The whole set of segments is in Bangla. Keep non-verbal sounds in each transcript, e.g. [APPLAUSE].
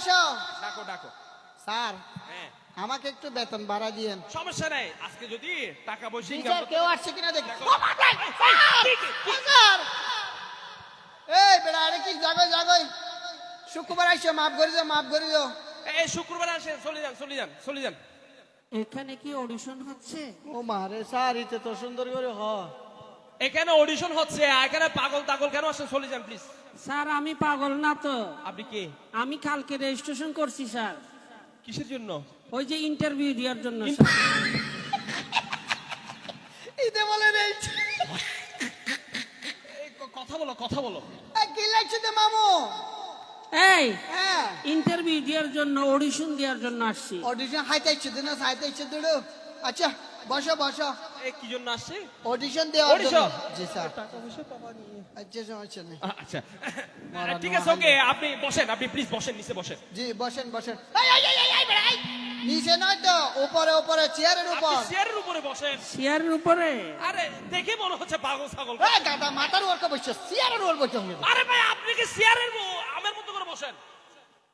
বসো। ডাকো ডাকো। স্যার হ্যাঁ। আমাকে একটু বেতন বাড়া দিয়েন। সমস্যা নাই। আজকে যদি টাকা পয়সা স্যার কেউ আসছে কিনা দেখি। স্যার! এই বেড়া আরে কি জাগো জাগোই। শুক্রবার আইসো মাফ করে দিও মাফ করে দিও। এই শুক্রবার আসেন চলে যান চলে যান চলে যান। এখানে কি অডিশন হচ্ছে? ও মারে স্যার ইতে তো সুন্দর করে হ এখানে অডিশন হচ্ছে এখানে পাগল তাগল কেন আসেন? চলে যান প্লিজ স্যার আমি পাগল না তো। আপনি কে? আমি কালকে রেজিস্ট্রেশন করছি স্যার। কিসের জন্য? ওই যে ইন্টারভিউ দেওয়ার জন্য স্যার। ইতে বলে নেই কথা বলো কথা বলো। এ, কি লাগছে তো মামু? এই হ্যাঁ। ইন্টারভিউ দেওয়ার জন্য অডিশন দেওয়ার জন্য আসছি। অডিশন হাইতে ইচ্ছে দিন হাইতে ইচ্ছে দুটো আচ্ছা বসো বসো। কি জন্য আসছে? অডিশন দেওয়ার জন্য। জি স্যার। টাকা পয়সা পাবা নিয়ে। আচ্ছা সমস্যা নেই আচ্ছা। ঠিক আছে ওকে আপনি বসেন আপনি প্লিজ বসেন নিচে বসেন। জি বসেন বসেন। এই, এই, এই, এই, এই। নিচে নয় তো উপরে উপরে চেয়ারের আপনি উপর। চেয়ারের উপরে বসেন। চেয়ারের উপরে? আরে দেখে মনে হচ্ছে পাগল ছাগল। এই গাদা মাথার উপর বসছে চেয়ারের উপর বসছে আরে ভাই আপনি কি চেয়ারের আমার মতো করে বসেন?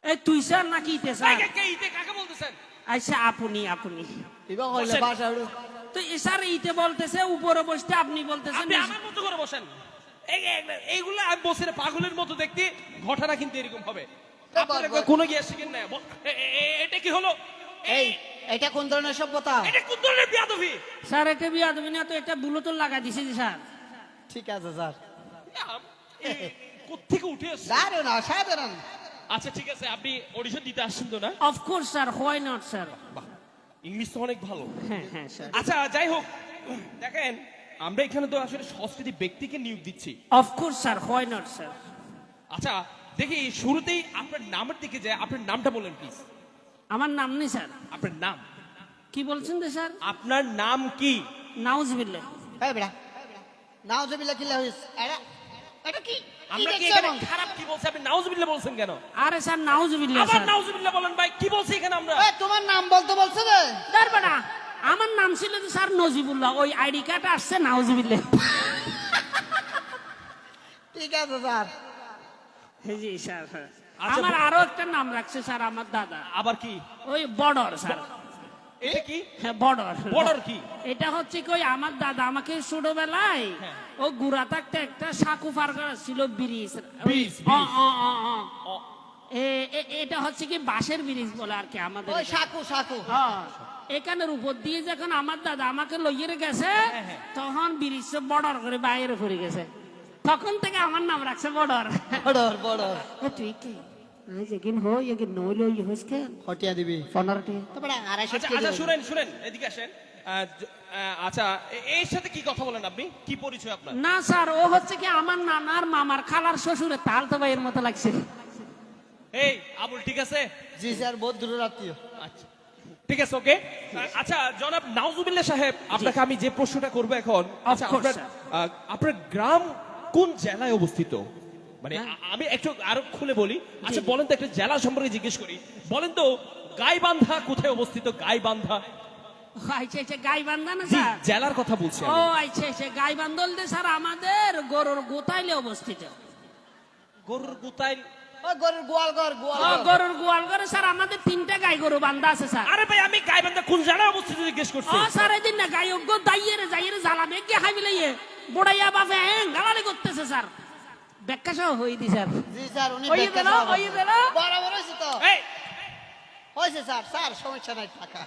এই তুই স্যার নাকি ইতে স্যার? কে- কে ইতে কাকে বলতেছেন? আচ্ছা আপনি আপনি। এবার হইলে। বাসা। তো এ স্যার ইতে বলতেছে উপরে বসতে আপনি বলতেছেন আপনি আমার মতো করে বসেন। এই এই- এইগুলো আমি বসে পাগলের মতো দেখতে ঘটনা কিন্তু এরকম হবে। কোনো গিয়ে শিখেন না এটা কি হলো? এই এটা কোন ধরনের সভ্যতা? এটা কোন ধরনের বিয়াদবি? স্যার এটা বিয়া না তো এটা বুলতো লাগা দিছে যে স্যার। ঠিক আছে স্যার। কোথেকে উঠে আসছে? দারুণ অসাধারণ। আচ্ছা ঠিক আছে আপনি অডিশন দিতে আসছেন তো না? Of course sir why not sir বাহ ইংলিশ তো অনেক ভালো। হ্যাঁ হ্যাঁ স্যার আচ্ছা যাই হোক দেখেন আমরা এখানে তো আসলে সংস্কৃতি ব্যক্তিকে নিয়োগ দিচ্ছি। Of course sir why not sir আচ্ছা দেখি শুরুতেই আপনার নামের দিকে যায় আপনার নামটা বলেন প্লিজ আমার নাম নেই স্যার আপনার নাম। কি বলছেন যে স্যার আপনার নাম কি? নাউজবিল্লাহ। এই বেড়া। নাউজুবিল্লাহ কি লাহিস এটা এটা কি? কি আমরা কি এখানে খারাপ কি বলছি? আপনি নাউজুবিল্লাহ বলছেন কেন? আরে স্যার নাউজবিল্লাহ আবার নাউজুবিল্লাহ বলেন ভাই কি বলছি এখানে আমরা? এই, তোমার নাম বলতে বলছে রে তারপরে আমার নাম ছিল যে স্যার নজিবুল্লাহ ওই আইডি কার্ড আসছে নাউজবিল্লাহ। ঠিক আছে স্যার। জি স্যার। আচ্ছা, আমার আরও একটা নাম রাখছে স্যার আমার দাদা। আবার কি? ওই বর্ডার স্যার। এটা কি? হ্যাঁ বর্ডার বর্ডার কি? এটা হচ্ছে কি আমার দাদা আমাকে ছোটবেলায় হ্যাঁ। ও গুড়া থাকতে একটা সাকু পার করা ছিল ব্রিজ। এটা হচ্ছে কি বাঁশের ব্রিজ বলে আর কি আমাদের ওই এখানে। সাকু সাকু। হ্যাঁ, এখানের উপর দিয়ে যখন আমার দাদা আমাকে লইয়ে গেছে হ্যাঁ। তখন ব্রিজ বর্ডার করে বাইরে পড়ে গেছে। তখন থেকে আমার নাম রাখছে বর্ডার। বড় বড় তুই কি? আজ এগিন হো এগিন নইলো হইছে হটিয়া দিবি পনেরোটি তারপরে আড়াইশো আচ্ছা আচ্ছা শুনেন শুনেন এদিকে আসেন আচ্ছা এর সাথে কি কথা বলেন আপনি কি পরিচয় আপনার না স্যার ও হচ্ছে কি আমার নানার মামার খালার শ্বশুরের তাল তো ভাইয়ের মতো লাগছে এই আবুল ঠিক আছে জি স্যার বহুত দূরের আত্মীয় আচ্ছা ঠিক আছে ওকে আচ্ছা জনাব নাউজুবিল্লাহ সাহেব আপনাকে আমি যে প্রশ্নটা করব এখন আচ্ছা আপনার আপনার গ্রাম কোন জেলায় অবস্থিত মানে। আমি একটু আরও খুলে বলি। আচ্ছা বলেন তো একটা জেলা সম্পর্কে জিজ্ঞেস করি। বলেন তো গাইবান্ধা কোথায় অবস্থিত? গাইবান্ধা। আচ্ছা আচ্ছা গাই বান্ধা না স্যার? জেলার কথা বলছি ও। আচ্ছা আচ্ছা গাই বান্ধল দে স্যার আমাদের গরুর গোতাইলে অবস্থিত। গরুর গুতাইল? গরুর গোয়াল ঘর গোয়াল গরুর স্যার আমাদের তিনটা গাই গরু বান্ধা আছে স্যার। আরে ভাই আমি গাইবান্ধা কোন জেলায় অবস্থিত জিজ্ঞেস করছি? ও স্যার এই দিন না গাই দাইয়েরে যাইয়েরে কে বিলাই বড়াইয়া বাপে হ্যাঁ গালালি করতেছে স্যার। ব্যাখ্যা সহ হই দি স্যার। জি স্যার উনি ওই দিল, ওই দিল। বরাবর হয়েছে তো। এই। হয়েছে স্যার স্যার সমস্যা নাই টাকা।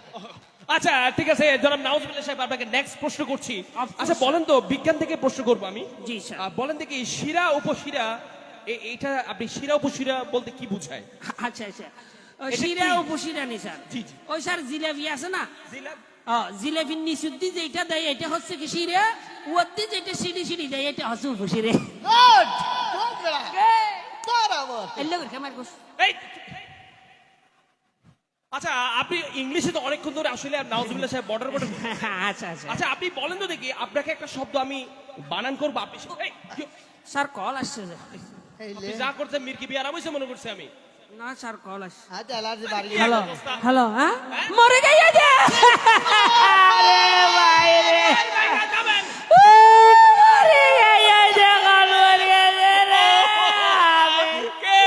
আচ্ছা ঠিক আছে জনাব নাউজুবিল্লাহ সাহেব আপনাকে নেক্সট প্রশ্ন করছি। আচ্ছা বলেন তো বিজ্ঞান থেকে প্রশ্ন করব আমি। জি স্যার। বলেন দেখি শিরা উপশিরা এটা আপনি শিরা উপশিরা বলতে কি বুঝায়? আচ্ছা আচ্ছা। ওই শিরা উপশিরা নি স্যার। জি, জি। ওই স্যার জিলেবি আছে না? জিলাপ? জিলেবির নিচুদ্দি যেটা দেয় এটা হচ্ছে কি শিরে? উদ্দি যেটা সিঁড়ি সিঁড়ি দেয় এটা হচ্ছে উপশিরে। গুড বেড়া বরাবর করছ এই আচ্ছা আপনি ইংলিশে তো অনেকক্ষণ ধরে আসলে নাউজুবিল্লাহ সাহেব বর্ডার বর্ডার আচ্ছা আচ্ছা। আচ্ছা আপনি বলেন তো দেখি আপনাকে একটা শব্দ আমি বানান করব। আপনি কি- স্যার কল আসছে আপনি যা করছেন মির্কি বিয়ে আরাম মনে করছি আমি? না স্যার কল আসছে। আজ অ্যালার্জি বাড়ি হ্যালো হ্যালো হ্যাঁ? মরে গেছে যে। আরে ভাই রে এই ভাই, না, যাবেন। মরে গেছে কল মরে গেছে রে কে?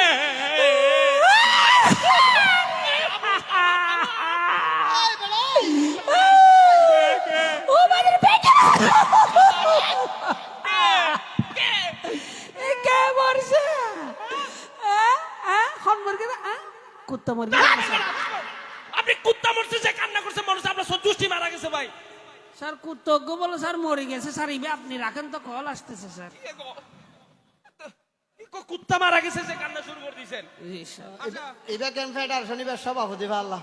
কুত্তা মরি আপনি কুত্তা মরছে যে কান্না করছে মানুষ আপনার সন্তুষ্টি মারা গেছে ভাই। স্যার কুত্তজ্ঞ বলে স্যার মরে গেছে স্যার ইবে আপনি রাখেন তো কল আসতেছে স্যার। কুত্তা মারা গেছে যে কান্না শুরু করে দিয়েছেন? জি স্যার। আচ্ছা। ফেডারেশন ইবের সভাপতি আল্লাহ?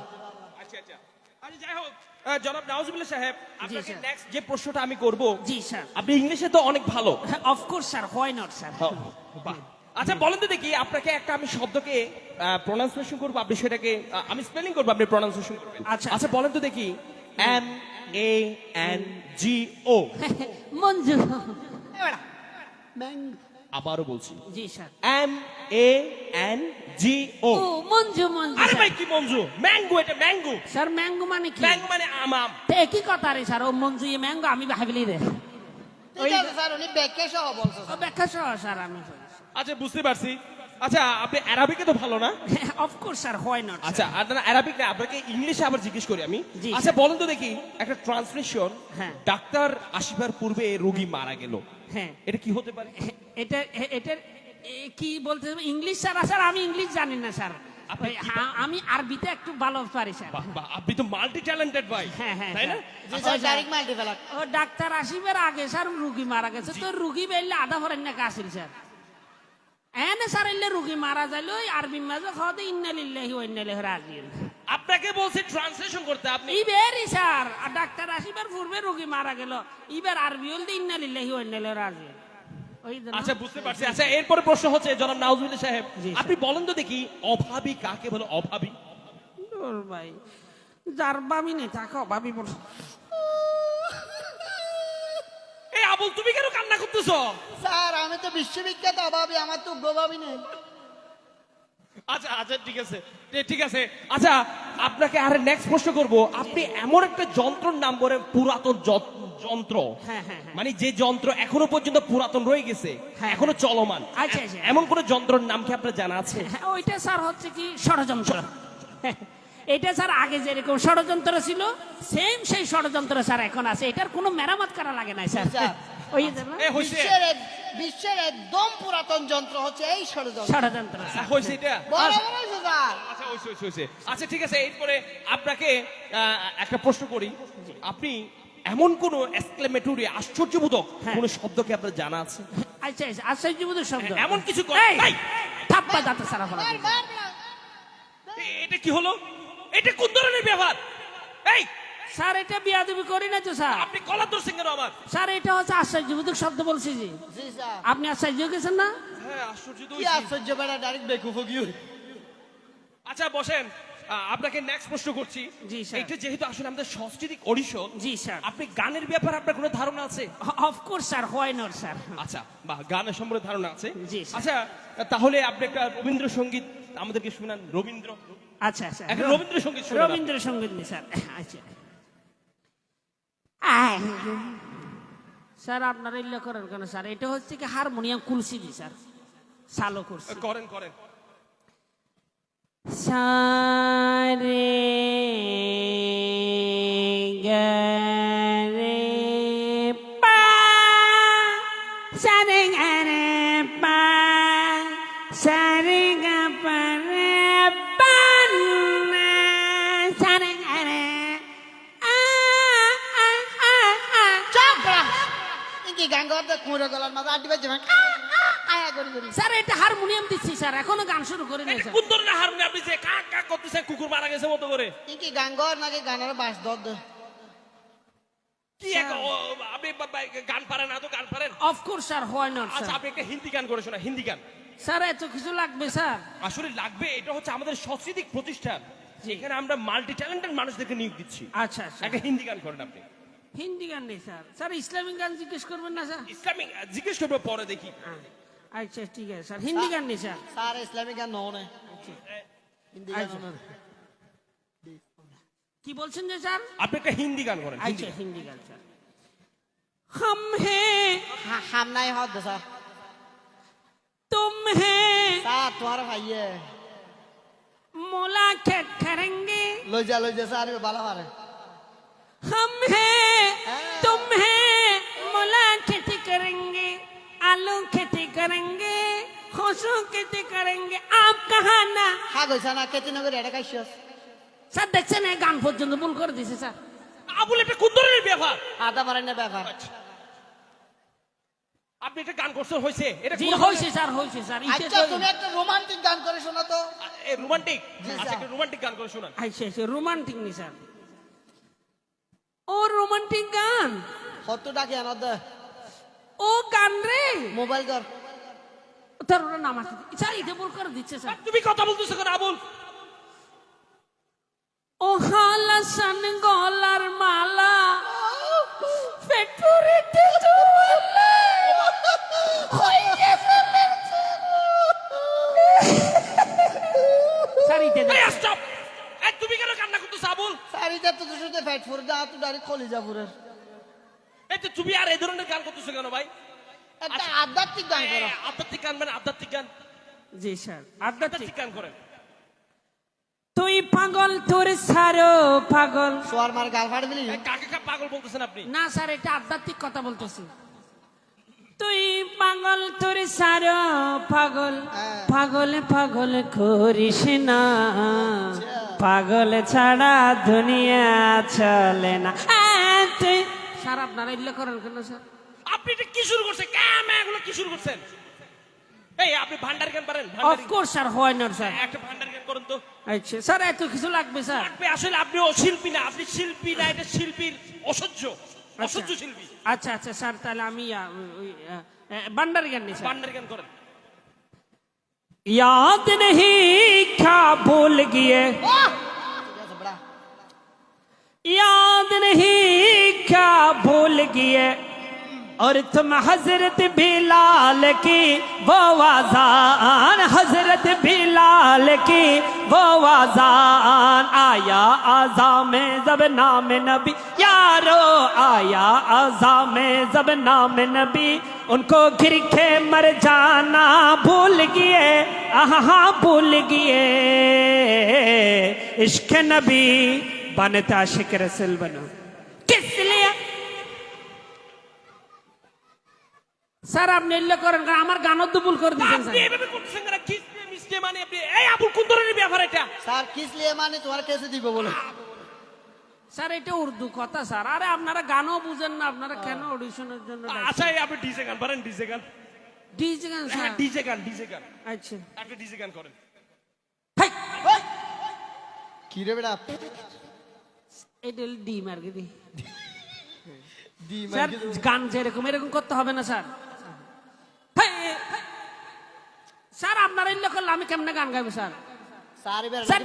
আচ্ছা আচ্ছা। আচ্ছা যাই হোক জনাব নাউজুবিল্লাহ সাহেব আপনাকে নেক্সট যে প্রশ্নটা আমি করব জি স্যার। আপনি ইংলিশে তো অনেক ভালো। Of course sir why not sir? বাহ। আচ্ছা বলেন তো দেখি আপনাকে একটা আমি শব্দকে প্রনাউন্সিয়েশন করব আপনি সেটাকে আমি স্পেলিং করব আপনি প্রনাউন্সিয়েশন করবেন। আচ্ছা। আচ্ছা বলেন তো দেখি M A N G O Manju আবারও বলছি। জি sir. M A N G O O Manju মঞ্জু আরে ভাই কি মঞ্জু? ম্যাঙ্গো এটা ম্যাঙ্গো। স্যার ম্যাঙ্গো মানে কি? ম্যাঙ্গো মানে আম আম। তে কি কথা রে স্যার? ও মঞ্জু ম্যাঙ্গো আমি ভাবিলি রে। ঠিক আছে স্যার উনি ব্যাখ্যা সহ বলছে ও ব্যাখ্যা সহ স্যার আমি আচ্ছা বুঝতে পারছি। আচ্ছা আপনি অ্যারাবিকে তো ভালো না? অফকোর্স স্যার হোয়াই নট আচ্ছা আর না অ্যারাবিক না আপনাকে ইংলিশে আবার জিজ্ঞেস করি আমি। আচ্ছা। বলেন তো দেখি একটা ট্রান্সলেশন হ্যাঁ। ডাক্তার আসিবার পূর্বে রোগী মারা গেল। হ্যাঁ। এটা কি হতে পারে? [LAUGHS] এটা এটা কি বলতে ইংলিশ স্যার স্যার আমি ইংলিশ জানি না স্যার আমি আরবিতে একটু ভালো পারি স্যার আপনি তো মাল্টি ট্যালেন্টেড ভাই [LAUGHS] হ্যাঁ, হ্যাঁ, তাই না? হ্যাঁ। স্যার ডাইরেক্ট মাল্টি ফেলাক ও ডাক্তার আসিবার আগে স্যার রুগী মারা গেছে। তো রুগী বেললে আধা ভরেন না কাছিল স্যার এনে রুগী মারা যাইলো ওই আরবি মাঝে খাওয়াতে ইন্নালিল্লাহি ওয়া ইন্না ইলাইহি রাজিউন আপনাকে বলছি ট্রান্সলেশন করতে আপনি ইবেরই স্যার আর ডাক্তার আসিবার পূর্বে রুগী মারা গেল ইবার আরবি হলতে ইন্নালিল্লাহি ওয়া ইন্না রাজিউন আচ্ছা বুঝতে পারছি। আচ্ছা এরপরে প্রশ্ন হচ্ছে জনাব নাউজুবিল্লাহ সাহেব আপনি বলেন তো দেখি অভাবী কাকে বলে? অভাবী? ভাই যার বাবি নেই তাকে অভাবী বল। এই আবুল তুমি করতেছো? স্যার আমি তো বিশ্ববিখ্যাত অভাবী আমার তো নেই। আচ্ছা আচ্ছা ঠিক আছে। ঠিক আছে। আচ্ছা আপনাকে আর নেক্সট প্রশ্ন করব। আপনি এমন একটা যন্ত্রের নাম বলেন পুরাতন যন্ত্র। হ্যাঁ, হ্যাঁ, হ্যাঁ। মানে যে যন্ত্র এখনও পর্যন্ত পুরাতন রয়ে গেছে এখনও চলমান। আচ্ছা, আচ্ছা। এমন কোন যন্ত্রের নাম কি আপনার জানা আছে? হ্যাঁ, ওইটা স্যার হচ্ছে কি ষড়যন্ত্র। এটা স্যার আগে যেরকম ষড়যন্ত্র ছিল সেম সেই ষড়যন্ত্র স্যার এখন আছে। এটার কোনো মেরামত করা লাগে না স্যার বিশ্বের বিশ্বের একদম পুরাতন যন্ত্র হচ্ছে এই ষড়যন্ত্র ষড়যন্ত্র হয়েছে এটা আচ্ছা হয়েছে আচ্ছা ঠিক আছে এরপরে আপনাকে একটা প্রশ্ন করি। আপনি এমন কোন এক্সক্লেমেটরি আশ্চর্যবোধক হ্যাঁ। কোন শব্দ কি আপনার জানা আছে? আচ্ছা আচ্ছা আশ্চর্যবোধক শব্দ। এমন কিছু এই! থাপ্পা দাঁতে সারা ফেলা এটা কি হলো? এটা কোন ধরনের ব্যবহার? এই স্যার এটা বিয়াদবি করি না তো স্যার। আপনি কলা ধরছেন কেন আমার স্যার এটা হচ্ছে আশ্চর্যবোধক শব্দ বলছি জি আপনি আশ্চর্য গেছেন না? হ্যাঁ আশ্চর্য তো কি। আশ্চর্য বেড়া ডাইরেক্ট বেকুফকি আচ্ছা বসেন। আপনাকে নেক্সট প্রশ্ন করছি। জি, স্যার। এটা যেহেতু আসলে আমাদের সাংস্কৃতিক অডিশন জি স্যার। আপনি গানের ব্যাপারে আপনার কোনো ধারণা আছে? Of course sir why not sir. আচ্ছা বা গানের সম্পর্কে ধারণা আছে? জি, আচ্ছা তাহলে আপনি একটা রবীন্দ্রসঙ্গীত আমাদেরকে শুনান রবীন্দ্র। আচ্ছা আচ্ছা রবীন্দ্রসঙ্গীত। রবীন্দ্রসঙ্গীত নি স্যার। আচ্ছা। স্যার আপনারা ইল্লা করেন কেন স্যার? এটা হচ্ছে কি হারমোনিয়াম কুলসিবি স্যার। সালো করছি করেন করেন। সারে গরে স্যার এখনও গান শুরু করে নাই স্যার কোন ধরনের হারমোনিয়াম আপনি যে কাক কাক করতেছেন কুকুর মারা গেছে মতো করে। ইনকি গান কর নাকি গানের বাস দর দে কি এক আপনি গান পারেন না তো গান পারেন? অফকোর্স স্যার হয় নট আচ্ছা আপনি একটা হিন্দি গান করে শোনা হিন্দি গান। স্যার এত কিছু লাগবে স্যার? আসলে লাগবে এটা হচ্ছে আমাদের সাংস্কৃতিক প্রতিষ্ঠান। যেখানে আমরা মাল্টি ট্যালেন্টেড মানুষদেরকে নিয়োগ দিচ্ছি। আচ্ছা আচ্ছা। একটা হিন্দি গান করেন আপনি। হিন্দি গান নেই স্যার। স্যার ইসলামিক গান জিজ্ঞেস করবেন না স্যার? ইসলামিক জিজ্ঞেস করবে পরে দেখি। আচ্ছা ঠিক আছে স্যার হিন্দি গান নেই স্যার স্যার ইসলামিক গান নও না হিন্দি গান আচ্ছা। নও না। কি বলছেন যে স্যার আপনি একটা হিন্দি গান করেন হিন্দি আচ্ছা গান। হিন্দি গান স্যার हम हैं হা- হাম নাই হদ দে স্যার तुम हैं স্যার তোমার ভাইয়ে मुलाकात करेंगे লই যা লই যা স্যার এ ভালো পারে हम हैं तुम हैं मुलाकात करेंगे आलू खेती करेंगे खुशू खेती करेंगे आप कहा ना হা গইছা না কেতি নগর এটা খাইছিস স্যার দেখছেন এই গান পর্যন্ত ভুল করে দিছে স্যার আবুল এটা কোন ধরনের ব্যাপার আদা পারেন না ব্যাপার আপনি এটা গান করছেন হয়েছে এটা জি কোন হয়েছে স্যার হয়েছে স্যার ইতে আচ্ছা তুমি একটা রোমান্টিক গান করে শোনা তো রোমান্টিক জি, আচ্ছা স্যার। একটা রোমান্টিক গান করে শোনান আইসে আইসে রোমান্টিক নি স্যার ও রোমান্টিক গান কত ডাকি আনার দে ও গান রে মোবাইল কর তার ওরা নাম আছে স্যার ইতে ভুল করে দিচ্ছে স্যার। তুমি কথা বলতেছো কেন? আবুল। ও হালাসান গলার মালা। পেট হইয়ে স্যার। স্টপ এই তুমি কেন কান্না করতেছো আবুল? তো শুধু ফ্যাট ফুর দা তুই ডাইরেক্ট কলিজাপুরের। এই তো তুমি আর এই ধরনের গান করতেছো কেন ভাই? একটা আধ্যাত্মিক গান করো। আধ্যাত্মিক গান মানে আধ্যাত্মিক গান। জি স্যার আধ্যাত্মিক। আধ্যাত্মিক গান করেন। তুই পাগল তোর সারো পাগল। সোয়ার মার গাল ফাড় দিলি? কাকে কা পাগল বলতেছেন আপনি? না স্যার এটা আধ্যাত্মিক কথা বলতেছি। তুই পাগল তোর সারো পাগল। হ্যাঁ। পাগল পাগল করিস না। পাগল ছাড়া দুনিয়া চলে না। তুই স্যার আপনারা এগুলো করেন কেন স্যার? আপনি এটা কি শুরু করছেন ক্যাম এগুলো কি শুরু করছেন এই আপনি ভান্ডার গান পারেন ভান্ডারি? অফকোর্স স্যার হয় না স্যার একটা ভান্ডার গান করুন তো আচ্ছা স্যার এত কিছু লাগবে স্যার আপনি আসলে আপনি ও শিল্পী না আপনি শিল্পী না এটা শিল্পীর অসহ্য অসহ্য শিল্পী আচ্ছা আচ্ছা স্যার তাহলে আমি আহ, ওই, আহ, আহ, বান্ডারি গান নিই স্যার ভান্ডার গান করেন याद नहीं क्या भूल गए ঠিক আছে বড়া याद नहीं क्या भूल गए और तुम हज़रत बिलाल की वो आजान हज़रत बिलाल की वो आजान आया आजा में जब नाम नबी, यारो आया आजा में जब नाम नबी। उनको गिर के मर जाना भूल गए, आहा भूल गए। इश्क नबी बनता आशिक रसूल बनो। স্যার আপনি এগুলো করেন কারণ আমার গানও তো ভুল করে দিচ্ছেন আপনি এভাবে করতেছেন কেন? কিস মিস্টে মানে আপনি এই আবুল কোন ধরনের ব্যাপার এটা। স্যার কিস লিয়ে মানে তোমার কেসে দিব বলে। স্যার এটা উর্দু কথা স্যার। আরে আপনারা গানও বুঝেন না আপনারা কেন অডিশনের জন্য আচ্ছা এই আপনি ডিজে গান পারেন ডিজে গান। ডিজে গান হ্যাঁ স্যার। ডিজে গান ডিজে গান। আচ্ছা। আপনি ডিজে গান করেন। হাই! কি রে বেটা? এটা ডি মার্কে দি দি স্যার গান যেরকম এরকম করতে হবে না স্যার হাই! স্যার আপনারা এগুলো করলে আমি কেমনে গান গাইবো স্যার?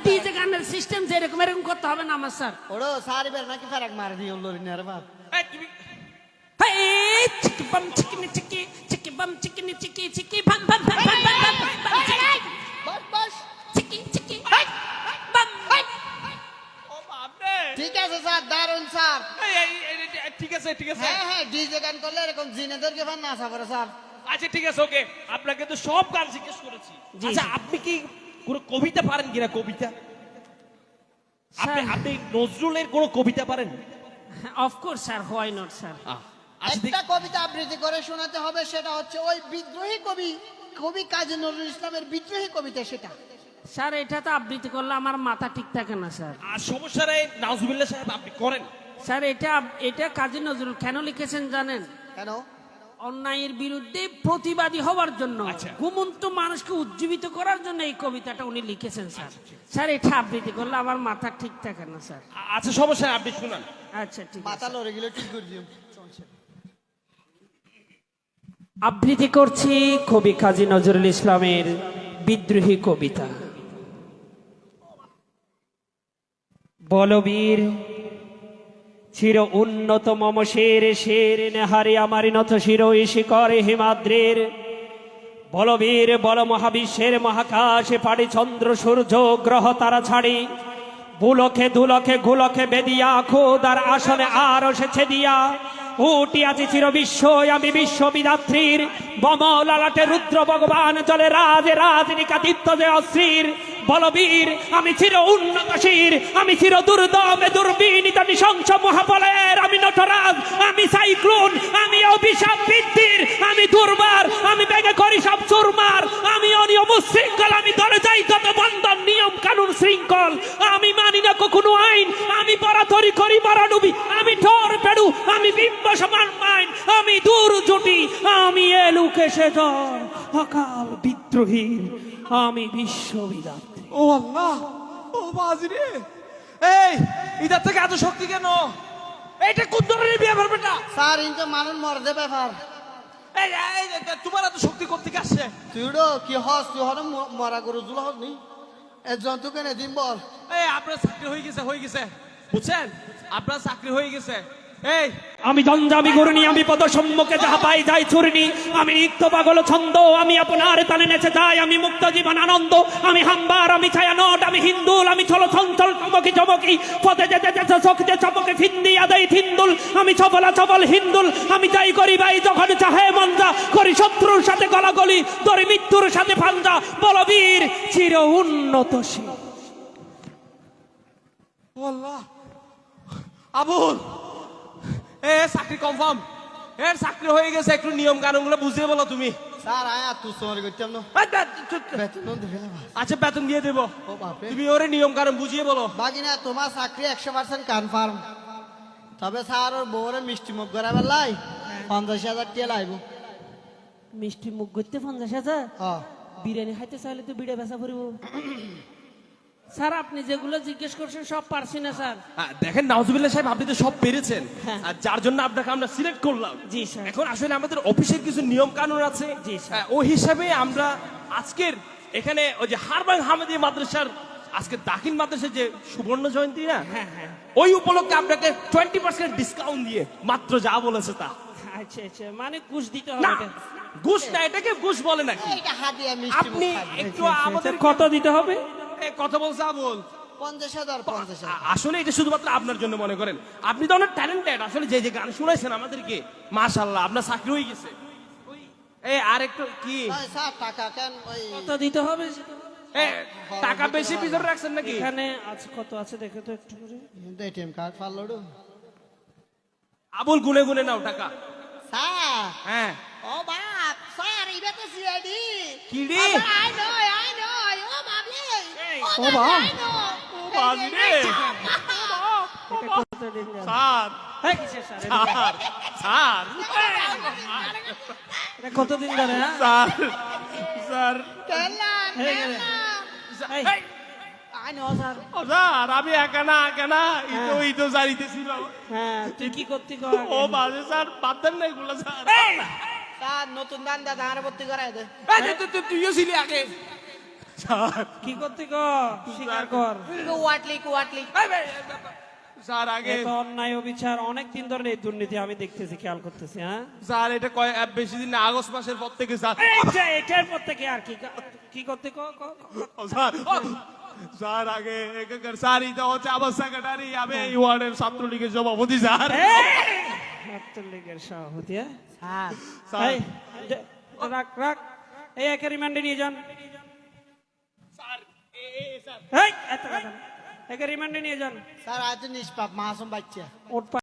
ডিজে গানের সিস্টেম যেরকম এরকম করতে হবে না আমার স্যার। ওড়ো স্যার এবার নাকি ফারাক মার দিও লরি না রে বাপ। এই তুমি Hey, chicky bum, chickeny chicky, chicky bum, chickeny chicky, chicky bum, bum, bum, bum, bum, bum, bum, chicky, বাস বাস। chicky, chicky, bum, ও বাপরে। ঠিক আছে স্যার দারুণ স্যার। এই, এই, এই, এই, ঠিক আছে ঠিক আছে। হ্যাঁ হ্যাঁ ডিজে গান করলে এরকম জিনেদেরকে ফান নাচা করে স্যার। আচ্ছা ঠিক আছে ওকে। আপনাকে তো সব গান জিজ্ঞেস করেছি। আচ্ছা আপনি কি কোনো কবিতা পারেন কিনা কবিতা? আপনি স্যার। আপনি নজরুলের কোনো কবিতা পারেন? Sir, why not, sir? আচ্ছা একটা কবিতা আবৃত্তি করে শোনাতে হবে সেটা হচ্ছে ওই বিদ্রোহী কবি কবি কাজী নজরুল ইসলামের বিদ্রোহী কবিতা সেটা। স্যার এটা তো আবৃত্তি করলে আমার মাথা ঠিক থাকে না স্যার আর সমস্যা নেই নাজুবিল্লাহ সাহেব আপনি করেন। স্যার এটা এটা কাজী নজরুল কেন লিখেছেন জানেন? কেন? অন্যায়ের বিরুদ্ধে প্রতিবাদী হওয়ার জন্য আচ্ছা। ঘুমন্ত মানুষকে উজ্জীবিত করার জন্য এই কবিতাটা উনি লিখেছেন স্যার। স্যার এটা আবৃত্তি করলে আমার মাথা ঠিক থাকে না স্যার। আচ্ছা সমস্যা আপনি শুনান। আচ্ছা ঠিক আছে। মাথা লড়ে গেলে ঠিক করে দিও আবৃত্তি করছি কবি কাজী নজরুল ইসলামের বিদ্রোহী কবিতা। বলবীর চির উন্নত মম শের শের নেহারে আমারি নত শির শিকরে হিমাদ্রের। বলবীর বল মহাবিশ্বের মহাকাশে, পাড়ি চন্দ্র, সূর্য, গ্রহ, তারা ছাড়ি। বুলকে, দুলকে, গুলকে বেদিয়া, খোদার আসনে আর এসেছে দিয়া উঠিয়াছি চির বিশ্ব, আমি বিশ্ব বিধাত্রীর বম লালাটে রুদ্র ভগবান, জলে রাজ রাজনিকাতিত্ব যে অশ্রীর। বলবীর, আমি চির উন্নতশীর, আমি চির দুর্দমে দুর্বিনীত নৃশংস মহাবলের আমি নটরাজ, আমি সাইক্লোন, আমি অভিশাপ বৃদ্ধির, আমি দুর্বার আমি বেগে করি সব চুরমার, আমি অনিয়ম উশৃঙ্খল আমি দলে যাই তত বন্ধন, নিয়ম, কানুন, শৃঙ্খল। আমি মানি না কখনো আইন, আমি পরাতরি করি মারানুবি আমি ঠোর পেড়ু, আমি বিম্ব সমান মাইন, আমি দূর জুটি, আমি এলুকে সেজন অকাল বিদ্রোহী, আমি বিশ্ববিদাত্রী ও আল্লাহ ও বাজি রে। এই ইদার থেকে এত শক্তি কেন? এইটা কোন ধরনের বিয়ে করবে না স্যার ইনকে মানুষ মরদে ব্যাপার। এই এই, তোমার এত শক্তি করতে আসছে? তুই কি হস? তুই হন মরা গরু জুল হস নি এ জন্তু কেনে দিন বল। এই আপনার চাকরি হয়ে গেছে হয়ে গেছে। বুঝছেন? আপনার চাকরি হয়ে গেছে। আমি জঞ্জামি করুনি আমি পদ সম্মুখে যাহা পাই যাই ছুরিনি আমি নিত্য পাগল ছন্দ আমি আপনার তানে নেচে যাই আমি মুক্ত জীবন আনন্দ। আমি হাম্বার আমি ছায়া নট আমি হিন্দুল আমি চলো চঞ্চল চমকি চমকি। পথে যেতে যেতে চোখে চমকে ফিন্দি আদাই থিন্দুল আমি সফলা সফল হিন্দুল আমি যাই করি ভাই যখন চাহে মঞ্জা। করি শত্রুর সাথে গলাগলি ধরি মৃত্যুর সাথে ফাঞ্জা বলবীর চির উন্নত আল্লাহ। আবুল। এ চাকরি কনফার্ম এর চাকরি হয়ে গেছে একটু নিয়ম কানুনগুলো বুঝিয়ে বলো তুমি। স্যার আয়া তুই সময় করতাম না। বেতন দিবে আচ্ছা বেতন দিয়ে দেবো। ও বাপরে। তুমি ওরে নিয়ম কানুন বুঝিয়ে বলো। বাকি না তোমার চাকরি একশো পার্সেন্ট কনফার্ম তবে স্যার ওর বউরে মিষ্টি মুখ করে বেলাই পঞ্চাশ হাজার টিয়া লাইব। মিষ্টি মুখ করতে পঞ্চাশ হাজার? হ্যাঁ বিরিয়ানি খাইতে চাইলে তো বিড়ে বেচা পড়িব। স্যার আপনি যেগুলো জিজ্ঞেস করছেন সব পারছি না স্যার। দেখেন নাওজুবিল্লাহ সাহেব আপনি তো সব পেরেছেন। হ্যাঁ। আর যার জন্য আপনাকে আমরা সিলেক্ট করলাম। জি, স্যার। এখন আসলে আমাদের অফিসের কিছু নিয়ম কানুন আছে। জি, স্যার। ওই হিসাবে আমরা আজকের এখানে ওই যে হারবাং হামেদি মাদ্রাসার আজকে দাখিল মাদ্রাসার যে সুবর্ণ জয়ন্তী না হ্যাঁ হ্যাঁ। ওই উপলক্ষে আপনাকে টোয়েন্টি পার্সেন্ট ডিসকাউন্ট দিয়ে মাত্র যা বলেছে তা। আচ্ছা আচ্ছা মানে ঘুষ দিতে হবে। ঘুষ না এটাকে ঘুষ বলে নাকি? আপনি একটু আচ্ছা, আমাদের কত দিতে হবে? কথা বলছে আবুল। পঞ্চাশ হাজার পঞ্চাশ আসলে এটা শুধুমাত্র আপনার জন্য মনে করেন। আপনি তো অনেক ট্যালেন্টেড আসলে যে যে গান শুনাইছেন আমাদেরকে মাশাল্লাহ আপনার চাকরি হয়ে গেছে। এই আর একটু কি টাকা কেন কত দিতে হবে? টাকা বেশি ভিতরে রাখছেন নাকি? এখানে আছে কত আছে দেখে তো একটু করে। এটিএম কার্ড পারল আবুল গুনে গুনে নাও টাকা। হ্যাঁ। ও বাপ স্যার এটা তো সিআইডি কি রে? আই ও বাপ। বাজি রে এটা কত দিন যাবে? স্যার হ্যাঁ, স্যার? স্যার স্যার এটা কতদিন ধরে হ্যাঁ? স্যার স্যার হয়ে আমি একা না একা না এই তো জানিতেছিল হ্যাঁ তুই কি করতে কর ও বাজে স্যার বাদ দেন না এগুলো স্যার স্যার নতুন দান দা ধারে ভর্তি করাই দে তুই- তুই- তুই- তুইও ছিলি আগে কি করতে স্বীকার কর। স্যার আগে অন্যায় অবিচার অনেক দিন ধরে এই দুর্নীতি আমি দেখতেছি খেয়াল করতেছি হ্যাঁ? স্যার এটা কয় বেশি দিন আগস্ট মাসের পর থেকে স্যার। এটার পর থেকে আর কি কি করতে ক ক- ক- স্যার স্যার আগে একাকার স্যার এটা হচ্ছে আমার সেক্রেটারি আমি এই ওয়ার্ডের ছাত্রলীগের সভাপতি স্যার। ছাত্রলীগের সভাপতি হ্যাঁ? স্যার। রাখ রাখ। এই একে রিমান্ডে নিয়ে যান। এই, এত কথা। একে রিমান্ডে নিয়ে যান স্যার আজ নিষ্পাপ মাসুম বাচ্চা